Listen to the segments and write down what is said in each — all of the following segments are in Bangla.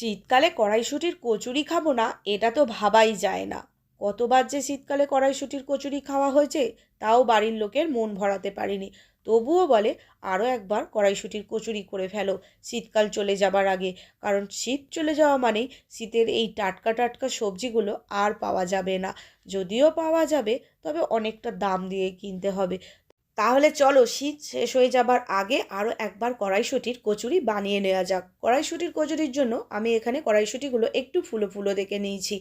শীতকালে কড়াইশুঁটির কচুরি খাব না, এটা তো ভাবাই যায় না। কতবার যে শীতকালে কড়াইশুঁটির কচুরি খাওয়া হয়েছে, তাও বাড়ির লোকের মন ভরাতে পারিনি। তবুও বলে আরও একবার কড়াইশুঁটির কচুরি করে ফেলো, শীতকাল চলে যাবার আগে। কারণ শীত চলে যাওয়া মানেই শীতের এই টাটকা টাটকা সবজিগুলো আর পাওয়া যাবে না। যদিও পাওয়া যাবে, তবে অনেকটা দাম দিয়ে কিনতে হবে। তাহলে চলো শীত শেষ হয়ে যাবার আগে আরও একবার কড়াইশুঁটির কচুরি বানিয়ে নেওয়া যাক। কড়াইশুঁটির কচুরির জন্য আমি এখানে কড়াইশুঁটিগুলো একটু ফুলো ফুলো দেখে নিয়েছি।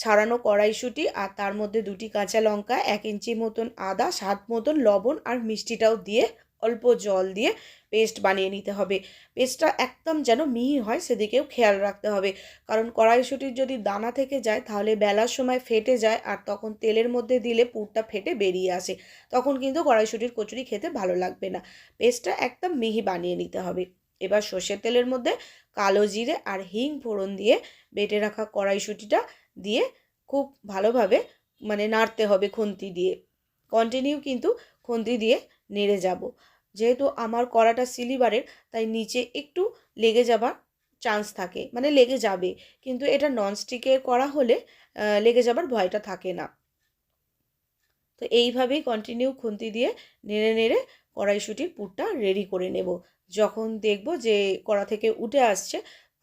ছাড়ানো কড়াইশুঁটি আর তার মধ্যে দুটি কাঁচা লঙ্কা, এক ইঞ্চি মতন আদা, স্বাদ মতন লবণ আর মিষ্টিটাও দিয়ে অল্প জল দিয়ে পেস্ট বানিয়ে নিতে হবে। পেস্টটা একদম যেন মিহি হয় সেদিকেও খেয়াল রাখতে হবে। কারণ কড়াইশুঁটির যদি দানা থেকে যায়, তাহলে বেলার সময় ফেটে যায় আর তখন তেলের মধ্যে দিলে পুরটা ফেটে বেরিয়ে আসে। তখন কিন্তু কড়াইশুঁটির কচুরি খেতে ভালো লাগবে না। পেস্টটা একদম মিহি বানিয়ে নিতে হবে। এবার সর্ষের তেলের মধ্যে কালো জিরে আর হিং ফোড়ন দিয়ে বেটে রাখা কড়াইশুঁটিটা দিয়ে খুব ভালোভাবে মানে নাড়তে হবে খুন্তি দিয়ে। কন্টিনিউ কিন্তু খুন্তি দিয়ে নেড়ে যাব। যেহেতু আমার কড়াটা সিলিভারের তাই নিচে একটু লেগে যাবার চান্স থাকে মানে লেগে যাবে। কিন্তু এটা ননস্টিকের করা হলে লেগে যাবার ভয়টা থাকে না। তো এইভাবেই কন্টিনিউ খুন্তি দিয়ে নেড়ে নেড়ে কড়াইশুঁটির পুরটা রেডি করে নেব। যখন দেখব যে কড়া থেকে উঠে আসছে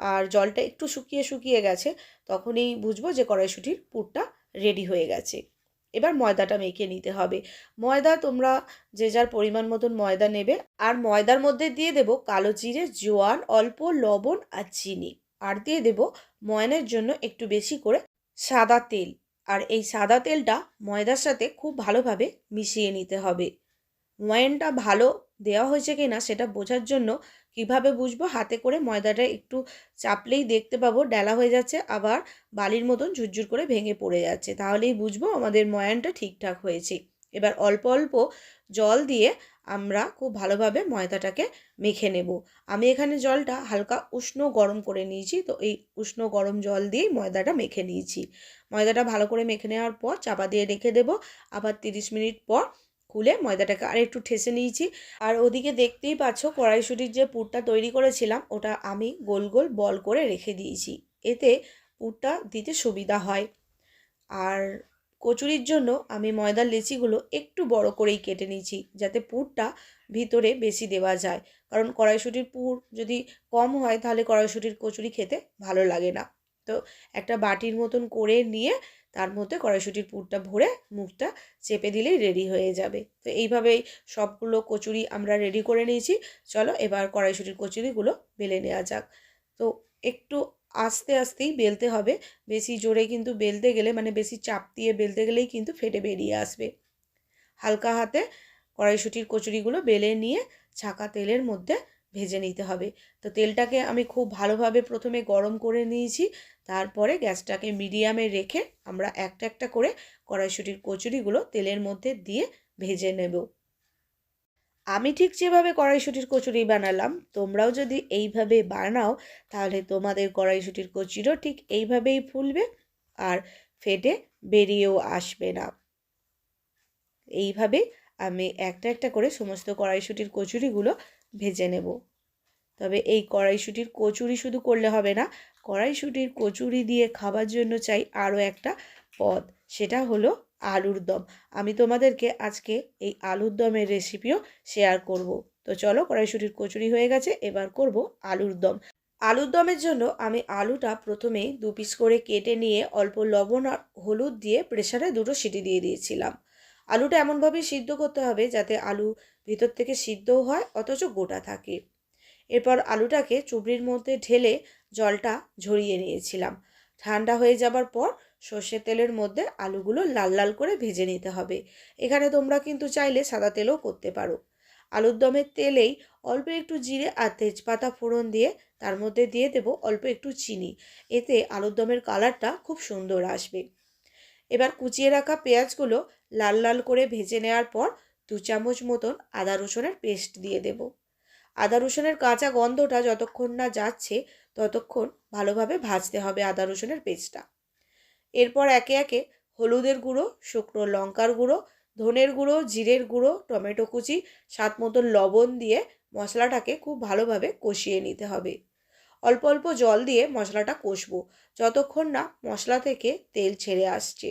আর জলটা একটু শুকিয়ে শুকিয়ে গেছে, তখনই বুঝব যে কড়াইশুঁটির পুরটা রেডি হয়ে গেছে। এবার ময়দাটা মেখে নিতে হবে। ময়দা তোমরা যে যার পরিমাণ মতন ময়দা নেবে, আর ময়দার মধ্যে দিয়ে দেব কালো জিরে, জোয়ান, অল্প লবণ আর চিনি। আর দিয়ে দেব ময়নের জন্য একটু বেশি করে সাদা তেল। আর এই সাদা তেলটা ময়দার সাথে খুব ভালোভাবে মিশিয়ে নিতে হবে। ময়নটা ভালো দেওয়া হয়েছে কি না সেটা বোঝার জন্য কীভাবে বুঝব? হাতে করে ময়দাটা একটু চাপলেই দেখতে পাবো। ডেলা হয়ে যাচ্ছে, আবার বালির মতন ঝুরঝুর করে ভেঙে পড়ে যাচ্ছে। তাহলেই বুঝব আমাদের ময়ানটা ঠিকঠাক হয়েছে। এবার অল্প অল্প জল দিয়ে আমরা খুব ভালোভাবে ময়দাটাকে মেখে নেব। আমি এখানে জলটা হালকা উষ্ণ গরম করে নিয়েছি, তো এই উষ্ণ গরম জল দিয়েই ময়দাটা মেখে নিয়েছি। ময়দাটা ভালো করে মেখে নেওয়ার পর চাপা দিয়ে রেখে দেবো। আবার তিরিশ মিনিট পর খুলে ময়দাটাকে আর একটু ঠেসে নিয়েছি। আর ওদিকে দেখতেই পাচ্ছ কড়াইশুটির যে পুরটা তৈরি করেছিলাম, ওটা আমি গোল গোল বল করে রেখে দিয়েছি। এতে পুরটা দিতে সুবিধা হয়। আর কচুরির জন্য আমি ময়দার লেচিগুলো একটু বড় করেই কেটে নিয়েছি, যাতে পুরটা ভিতরে বেশি দেওয়া যায়। কারণ কড়াইশুটির পুর যদি কম হয়, তাহলে কড়াইশুটির কচুরি খেতে ভালো লাগে না। তো একটা বাটির মতন করে নিয়ে তার মধ্যে কড়াইশুটির পুরটা ভরে মুখটা চেপে দিলেই রেডি হয়ে যাবে। তো এইভাবেই সবগুলো কচুরি আমরা রেডি করে নিয়েছি। চলো এবার কড়াইশুটির কচুরিগুলো বেলে নেওয়া যাক। তো একটু আস্তে আস্তেই বেলতে হবে। বেশি জোরে কিন্তু বেলতে গেলে মানে বেশি চাপ দিয়ে বেলতে গেলেই কিন্তু ফেটে বেরিয়ে আসবে। হালকা হাতে কড়াইশুটির কচুরিগুলো বেলে নিয়ে ছাকা তেলের মধ্যে ভেজে নিতে হবে। তো তেলটাকে আমি খুব ভালোভাবে প্রথমে গরম করে নিয়েছি, তারপরে গ্যাসটাকে মিডিয়ামে রেখে আমরা একটা একটা করে কড়াইশুটির কচুরিগুলো তেলের মধ্যে দিয়ে ভেজে নেব। আমি ঠিক যেভাবে কড়াইশুটির কচুরি বানালাম, তোমরাও যদি এইভাবে বানাও, তাহলে তোমাদের কড়াইশুটির কচুরিও ঠিক এইভাবেই ফুলবে আর ফেটে বেরিয়েও আসবে না। এইভাবে আমি একটা একটা করে সমস্ত কড়াইশুটির কচুরিগুলো ভেজে নেব। তবে এই কড়াইশুটির কচুরি শুধু করলে হবে না, কড়াইশুটির কচুরি দিয়ে খাবার জন্য চাই আরও একটা পদ, সেটা হলো আলুর দম। আমি তোমাদেরকে আজকে এই আলুর দমের রেসিপিও শেয়ার করব। তো চলো কড়াইশুটির কচুরি হয়ে গেছে, এবার করব আলুর দম। আলুর দমের জন্য আমি আলুটা প্রথমে দু পিস করে কেটে নিয়ে অল্প লবণ আর হলুদ দিয়ে প্রেশারে দুটো সিটি দিয়ে দিয়েছিলাম। আলুটা এমনভাবেই সিদ্ধ করতে হবে যাতে আলু ভিতর থেকে সিদ্ধও হয়, অথচ গোটা থাকে। এরপর আলুটাকে চুবড়ির মধ্যে ঢেলে জলটা ঝরিয়ে নিয়েছিলাম। ঠান্ডা হয়ে যাবার পর সর্ষের তেলের মধ্যে আলুগুলো লাল লাল করে ভেজে নিতে হবে। এখানে তোমরা কিন্তু চাইলে সাদা তেলও করতে পারো। আলুর দমের তেলেই অল্প একটু জিরে আর তেজপাতা ফোড়ন দিয়ে তার মধ্যে দিয়ে দেবো অল্প একটু চিনি। এতে আলুর দমের কালারটা খুব সুন্দর আসবে। এবার কুচিয়ে রাখা পেঁয়াজগুলো লাল লাল করে ভেজে নেওয়ার পর দু চামচ মতন আদা রসুনের পেস্ট দিয়ে দেব। আদা রসুনের কাঁচা গন্ধটা যতক্ষণ না যাচ্ছে, ততক্ষণ ভালোভাবে ভাজতে হবে আদা রসুনের পেস্টটা। এরপর একে একে হলুদের গুঁড়ো, শুকনো লঙ্কার গুঁড়ো, ধনের গুঁড়ো, জিরের গুঁড়ো, টমেটো কুচি, স্বাদ মতন লবণ দিয়ে মশলাটাকে খুব ভালোভাবে কষিয়ে নিতে হবে। অল্প অল্প জল দিয়ে মশলাটা কষবো, যতক্ষণ না মশলা থেকে তেল ছেড়ে আসছে।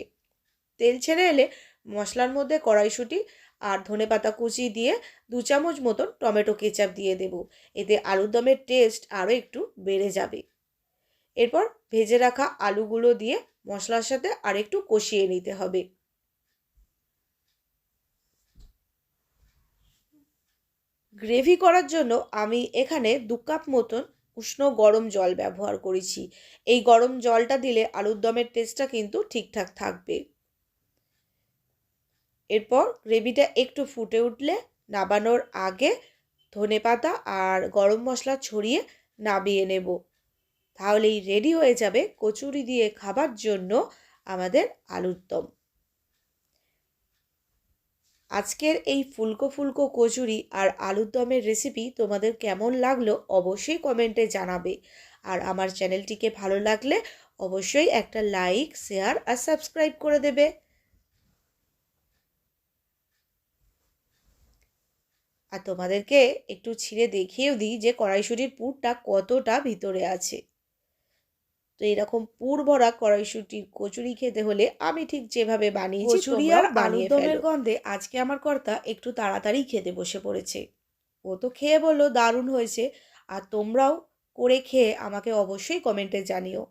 তেল ছেড়ে এলে মশলার মধ্যে কড়াইশুঁটি আর ধনেপাতা কুচি দিয়ে দু চামচ মতন টমেটো কেচাপ দিয়ে দেব। এতে আলুর দমের টেস্ট আরও একটু বেড়ে যাবে। এরপর ভেজে রাখা আলুগুলো দিয়ে মশলার সাথে আরেকটু কষিয়ে নিতে হবে। গ্রেভি করার জন্য আমি এখানে দু কাপ মতন উষ্ণ গরম জল ব্যবহার করেছি। এই গরম জলটা দিলে আলুর দমের টেস্টটা কিন্তু ঠিকঠাক থাকবে। এরপর গ্রেভিটা একটু ফুটে উঠলে নাবানোর আগে ধনেপাতা আর গরম মশলা ছড়িয়ে নাবিয়ে নেব। তাহলেই রেডি হয়ে যাবে কচুরি দিয়ে খাবার জন্য আমাদের আলুর দম। আজকের এই ফুলকো ফুলকো কচুরি আর আলুর দমের রেসিপি তোমাদের কেমন লাগল অবশ্যই কমেন্টে জানাবে। আর আমার চ্যানেলটিকে ভালো লাগলে অবশ্যই একটা লাইক শেয়ার আর সাবস্ক্রাইব করে দেবে। আর তোমাদেরকে একটু ছিঁড়ে দেখিয়েও দিই যে কড়াইশুটির পুরটা কতটা ভিতরে আছে। তো এরকম পুর ভরা কড়াইশুটির কচুরি খেতে হলে আমি ঠিক যেভাবে বানিয়েছি কচুরি আর বানিয়ে দমের গন্ধে আজকে আমার কর্তা একটু তাড়াতাড়ি খেতে বসে পড়েছে। ও তো খেয়ে বলল দারুণ হয়েছে। আর তোমরাও করে খেয়ে আমাকে অবশ্যই কমেন্টে জানিও।